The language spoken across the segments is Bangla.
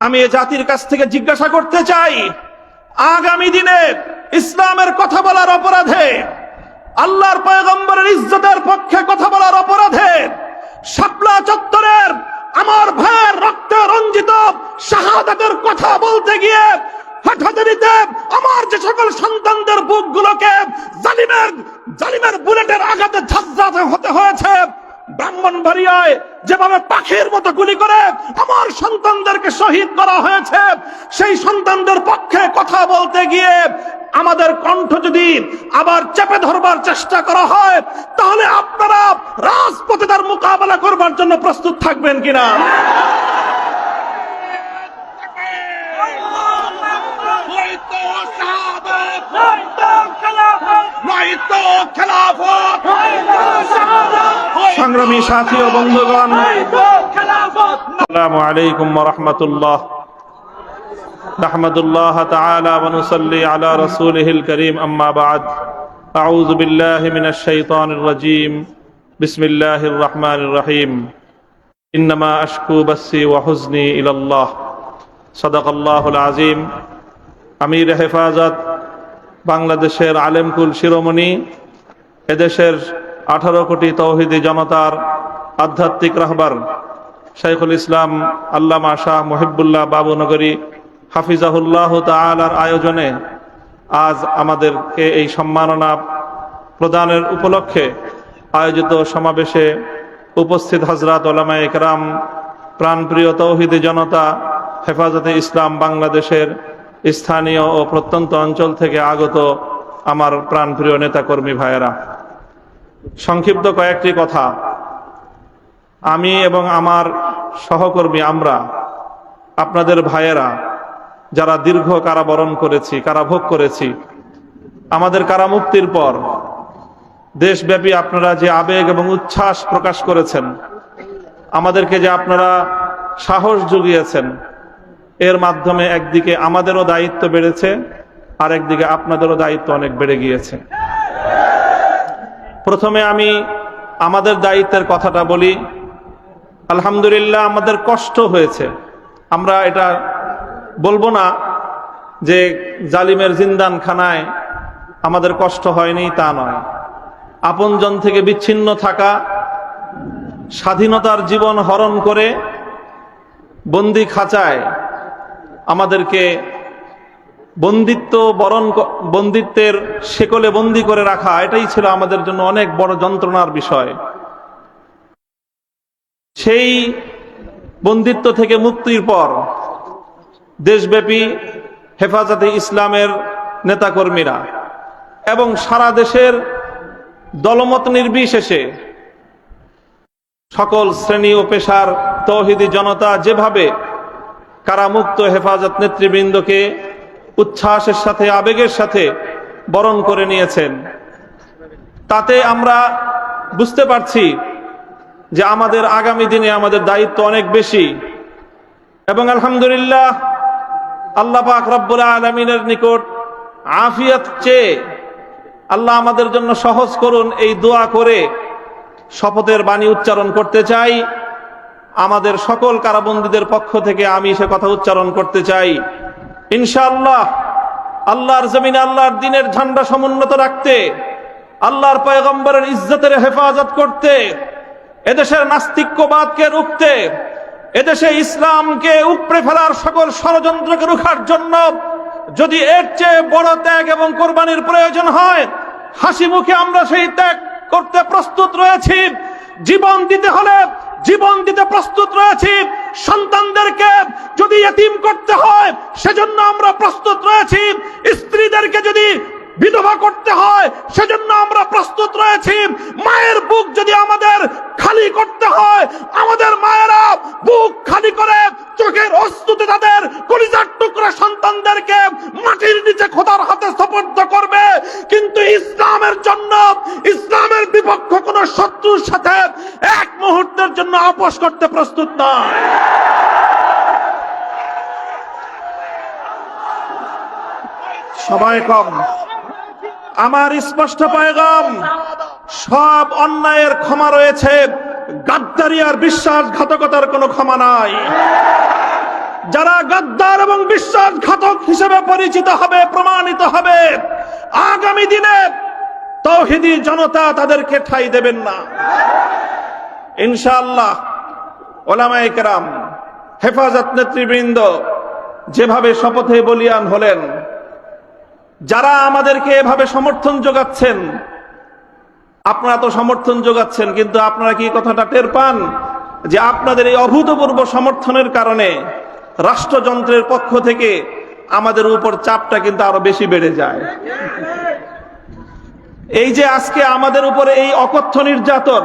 আমি এ জাতির কাছ থেকে জিজ্ঞাসা করতে চাই, আগামী দিনে ইসলামের কথা বলার অপরাধে, আল্লাহর পয়গম্বরের ইজ্জতের পক্ষে কথা বলার অপরাধে, শাপলা চত্বরের আমার ভাইয়ের রক্তে রঞ্জিত শাহাদাতের কথা বলতে গিয়ে আমার যে সকল সন্তানদের বুকগুলোকে জালিমের জালিমের বুলেটের আঘাতে ঝাঁঝরাতে হতে হয়েছে ব্রাহ্মণবাড়িয়ায় যেভাবে পাখির মতো গুলি করে আমার সন্তানদেরকে শহীদ করা হয়েছে, সেই সন্তানদের পক্ষে কথা বলতে গিয়ে আমাদের কণ্ঠ যদি আবার চেপে ধরবার চেষ্টা করা হয়, তাহলে আপনারা রাজপথে তার মোকাবেলা করবার জন্য প্রস্তুত থাকবেন কিনা? নয়তো খেলাফত সংগ্রামী সাথী ও বন্ধুগণ আসসালামু আলাইকুম ওয়া রাহমাতুল্লাহ নাহমাদুল্লাহ তাআলা ওয়া নুসাল্লি আলা রাসূলিহিল কারীম আম্মা বা'দ আউযু বিল্লাহি মিনাশ শাইতানির রাজীম বিসমিল্লাহির রহমানির রহিম ইন্নামা আশকু বাসি ওয়া হুজনি ইলাল্লাহ সাদাকাল্লাহুল আযীম আমির হেফাজত বাংলাদেশের আলেমকুল শিরোমণি, এদেশের আঠারো কোটি তৌহিদি জনতার আধ্যাত্মিক রাহবার, শাইখুল ইসলাম আল্লামা শাহ মহিবুল্লাহ বাবুনগরী হাফিজাহুল্লাহ তালার আয়োজনে আজ আমাদেরকে এই সম্মাননা প্রদানের উপলক্ষে আয়োজিত সমাবেশে উপস্থিত হজরত ওলামা একরাম প্রাণপ্রিয় তৌহিদি জনতা, হেফাজতে ইসলাম বাংলাদেশের স্থানীয় ও প্রত্যন্ত অঞ্চল থেকে আগত আমার প্রাণপ্রিয় নেতাকর্মী ভাইয়েরা। সংক্ষিপ্ত কয়েকটি কথা। আমি এবং আমার সহকর্মী আমরা, আপনাদের ভাইয়েরা, যারা দীর্ঘ কারাবরণ করেছি, কারাভোগ করেছি, আমাদের কারামুক্তির পর দেশব্যাপী আপনারা যে আবেগ এবং উচ্ছ্বাস প্রকাশ করেছেন, আমাদেরকে যে আপনারা সাহস জুগিয়েছেন এর মাধ্যমে একদিকে আমাদেরও দায়িত্ব বেড়েছে আর একদিকে আপনাদেরও দায়িত্ব অনেক বেড়ে গিয়েছে। প্রথমে আমি আমাদের দায়িত্বের কথাটা বলি। আলহামদুলিল্লাহ আমাদের কষ্ট হয়েছে। আমরা এটা বলব না যে জালিমের জিন্দান খানায় আমাদের কষ্ট হয়নি, তা নয়। আপনজন থেকে বিচ্ছিন্ন থাকা, স্বাধীনতার জীবন হরণ করে বন্দি খাঁচায় আমাদেরকে বন্দিত্ব বরণ বন্দিত্বের শেকলে বন্দি করে রাখা, এটাই ছিল আমাদের জন্য অনেক বড় যন্ত্রণার বিষয়। সেই বন্দিত্ব থেকে মুক্তির পর দেশব্যাপী হেফাজতে ইসলামের নেতাকর্মীরা এবং সারা দেশের দলমত নির্বিশেষে সকল শ্রেণি ও পেশার তৌহিদি জনতা যেভাবে কারামুক্ত হেফাজত নেতৃবৃন্দকে উচ্ছ্বাসের সাথে, আবেগের সাথে বরণ করে নিয়েছেন। তাতে আমরা বুঝতে পারছি যে আমাদের আগামী দিনে আমাদের দায়িত্ব অনেক বেশি। এবং আলহামদুলিল্লাহ, আল্লাহ পাক রব্বুল আলমিনের নিকট আফিয়াত চেয়ে আল্লাহ আমাদের জন্য সহজ করুন এই দোয়া করে শপথের বাণী উচ্চারণ করতে চাই। আমাদের সকল কারাবন্দীদের পক্ষ থেকে আমি সে কথা উচ্চারণ করতে চাই। ইনশাআল্লাহ, আল্লাহর জমিনে আল্লাহর দিনের ঝান্ডা সমুন্নত রাখতে, আল্লাহর পয়গম্বরের ইজ্জতের হেফাজত করতে, এদেশের নাস্তিক্যবাদকে রুখতে, এদেশে ইসলামকে উপড়ে ফেলার সকল ষড়যন্ত্রকে রুখার জন্য যদি এর চেয়ে বড় ত্যাগ এবং কোরবানির প্রয়োজন হয়, হাসি মুখে আমরা সেই ত্যাগ করতে প্রস্তুত রয়েছি। জীবন দিতে হলে জীবন দিতে প্রস্তুত রয়েছি। সন্তানদেরকে যদি এতিম করতে হয়, সেজন্য আমরা প্রস্তুত রয়েছি। স্ত্রীদেরকে যদি বিধবা করতে হয়, সেজন্য আমরা প্রস্তুত রয়েছি। মায়ের বুক যদি আমাদের খালি করতে হয়, আমাদের মায়েরা বুক খালি করে চোখের আপোষ করতে প্রস্তুত নয়। সময় কম। আমার স্পষ্ট পায়গাম, সব অন্যায়ের ক্ষমা রয়েছে। গাদ্দারি আর বিশ্বাসঘাতকতার কোনো ক্ষমা নাই। যারা গাদ্দার এবং বিশ্বাসঘাতক হিসেবে পরিচিত হবে, প্রমাণিত হবে, আগামী দিনে তৌহিদি জনতা তাদেরকে ঠাই দেবেন না। ইনশাআল্লাহ ওলামায়ে কেরাম, হেফাজত নেতৃবৃন্দ যেভাবে শপথে বলিয়ান হলেন, যারা আমাদেরকে এভাবে সমর্থন যোগাচ্ছেন, আপনারা তো সমর্থন যোগাচ্ছেন, কিন্তু আপনারা কি কথাটা টের পান? যে আপনাদের এই অভূতপূর্ব সমর্থনের কারণে রাষ্ট্রযন্ত্রের পক্ষ থেকে আমাদের উপর চাপটা কিন্তু আরও বেশি বেড়ে যায়। এই যে আজকে আমাদের উপরে এই অকথ্য নির্যাতন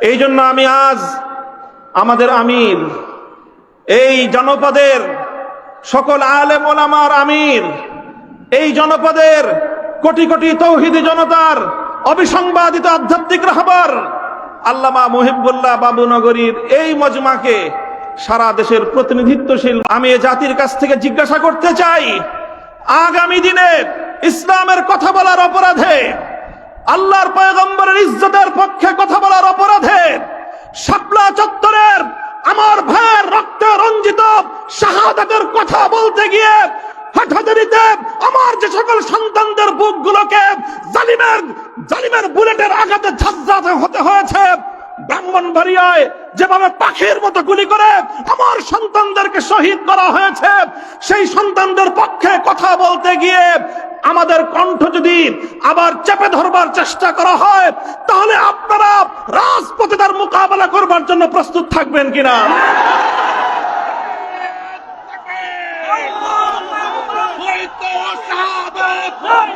এই জন্য আমি আজ আমাদের আমির, এই জনপদের সকল আলেম ওলামার আমির, এই জনপদের কোটি কোটি তৌহিদি জনতার অবিসংবাদিত আধ্যাত্মিক রাহবার আল্লামা মুহিবুল্লাহ বাবুনগরীর এই মজমাকে সারা দেশের প্রতিনিধিত্বশীল আমি জাতির কাছ থেকে জিজ্ঞাসা করতে চাই, আগামী দিনে ইসলামের কথা বলার অপরাধে আল্লাহর পয়গম্বরের ইজ্জতের পক্ষে কথা বলার অপরাধে শাপলা চত্বরের আমার ভাইয়ের রক্তে রঞ্জিত শাহাদাতের কথা বলতে গিয়ে আমার যে সকল সন্তানদের বুকগুলোকে জালিমের জালিমের বুলেটের আঘাতে যেভাবে পাখির মতো গুলি করে আমার সন্তানদেরকে শহীদ করা হয়েছে সেই সন্তানদের পক্ষে কথা বলতে গিয়ে আমাদের কণ্ঠ যদি আবার চেপে ধরবার চেষ্টা করা হয় তাহলে আপনারা রাজপথে তার মোকাবেলা করবার জন্য প্রস্তুত থাকবেন কিনা? Oh,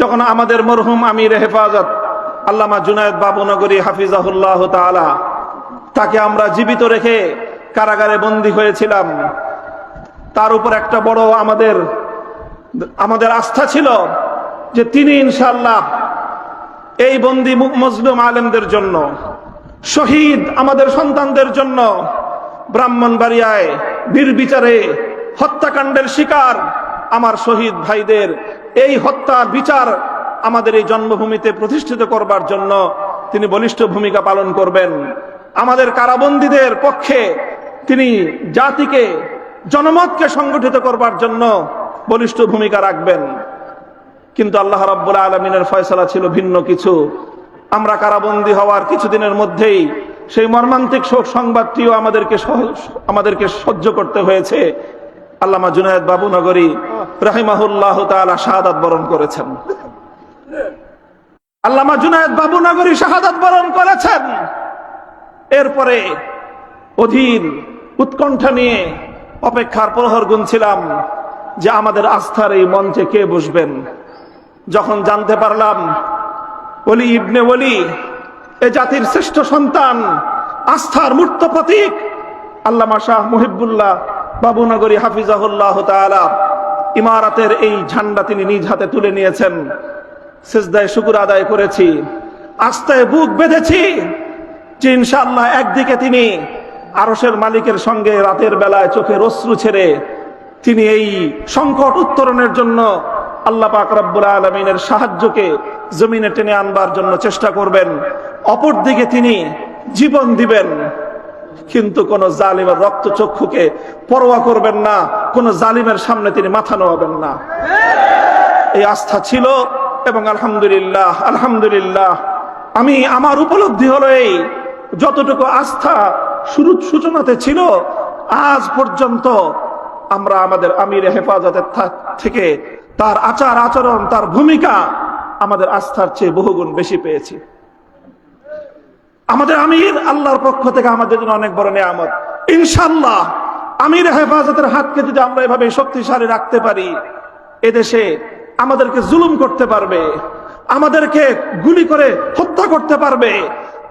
যখন আমাদের মরহুম আমির হেফাজত আল্লামা জুনায়দ বাবুনগরী হাফিজাহুল্লাহ তাআলা, তাকে আমরা জীবিত রেখে কারাগারে বন্দী হয়েছিলাম। তার উপর একটা বড় আমাদের আমাদের আস্থা ছিল যে তিনি ইনশাল্লাহ এই বন্দি মজলুম আলেমদের জন্য, শহীদ আমাদের সন্তানদের জন্য ব্রাহ্মণবাড়িয়ায় নির্বিচারে হত্যাকাণ্ডের শিকার আমার শহীদ ভাইদের এই হত্যার বিচার আমাদের এই জন্মভূমিতে প্রতিষ্ঠিত করবার জন্য তিনি বলিষ্ঠ ভূমিকা পালন করবেন। আমাদের কারাবন্দীদের পক্ষে তিনি জাতিকে, জনমতকে সংগঠিত করবার জন্য বলিষ্ঠ ভূমিকা রাখবেন। কিন্তু আল্লাহ রাব্বুল আলমিনের ফয়সলা ছিল ভিন্ন কিছু। আমরা কারাবন্দী হওয়ার কিছুদিনের মধ্যেই সেই মর্মান্তিক শোক সংবাদটিও আমাদেরকে আমাদেরকে সহ্য করতে হয়েছে। আল্লামা জুনায়দ বাবু নগরী রাহিমাহুল্লাহ তাআলা শাহাদাত বরণ করেছেন। আল্লামা জুনায়দ বাবু নগরী শাহাদাত বরণ করেছেন। এরপরে অধীর উৎকণ্ঠা নিয়ে অপেক্ষার প্রহর গুনছিলাম যে আমাদের আস্থার এই মঞ্চে কে বসবেন। যখন জানতে পারলাম অলি ইবনে ওলি, এ জাতির শ্রেষ্ঠ সন্তান, আস্থার মূর্ত প্রতীক, আল্লামা শাহ মুহিবুল্লাহ বাবুনগরী হাফিজাহুল্লাহ তাআলা ইমারাতের এই ঝান্ডা তিনি নিজ হাতে তুলে নিয়েছেন। সেজদায় শুকুর আদায় করেছি, আস্তায় বুক বেঁধেছি যে ইনশাআল্লাহ একদিকে তিনি আরসের মালিকের সঙ্গে রাতের বেলায় চোখের অশ্রু ছেড়ে তিনি এই সংকট উত্তরণের জন্য আল্লাহ পাক রব্বুল আলমিনের সাহায্যকে জমিনে টেনে আনবার জন্য চেষ্টা করবেন। অপরদিকে তিনি জীবন দিবেন। কিন্তু কোন জালিমের রক্ত চক্ষুকে পরোয়া করবেন না, কোন জালিমের সামনে তিনি মাথা নোয়াবেন না। এই আস্থা ছিল এবং আলহামদুলিল্লাহ আলহামদুলিল্লাহ, আমি আমার উপলব্ধি হলো এই, যতটুকু আস্থা শুরু সূচনাতে ছিল, আজ পর্যন্ত আমরা আমাদের আমির হেফাজতের থেকে তার আচার আচরণ, তার ভূমিকা আমাদের আস্থার চেয়ে বহুগুণ বেশি পেয়েছি। আমাদের আমির আল্লাহর পক্ষ থেকে আমাদের জন্য অনেক বড় নিয়ামত। ইনশাল্লাহ আমির হেফাজতের হাতকে যদি আমরা এভাবে শক্তিশালী রাখতে পারি, এদেশে আমাদেরকে জুলুম করতে পারবে, আমাদেরকে গুলি করে হত্যা করতে পারবে,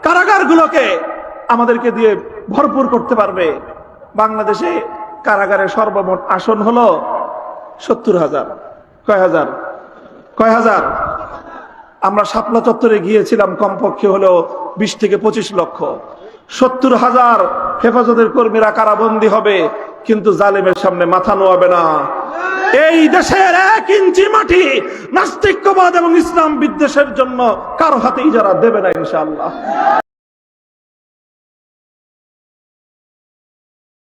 কারাগারগুলোকে আমাদেরকে দিয়ে ভরপুর করতে পারবে। বাংলাদেশে কারাগারে সর্বমোট আসন হলো সত্তর হাজার। কয় হাজার? কয় হাজার? আমরা শাপলা চত্বরে গিয়েছিলাম কমপক্ষে হলো বিশ থেকে পঁচিশ লক্ষ। সত্তর হাজার হেফাজতের কর্মীরা কারাবন্দী হবে, কিন্তু জালেমের সামনে মাথা নোয়াবে না। এই দেশের এক ইঞ্চি মাটি নাস্তিক্যবাদ এবং ইসলাম বিদ্বেষের জন্য কারও হাতেই যারা দেবে না ইনশাআল্লাহ।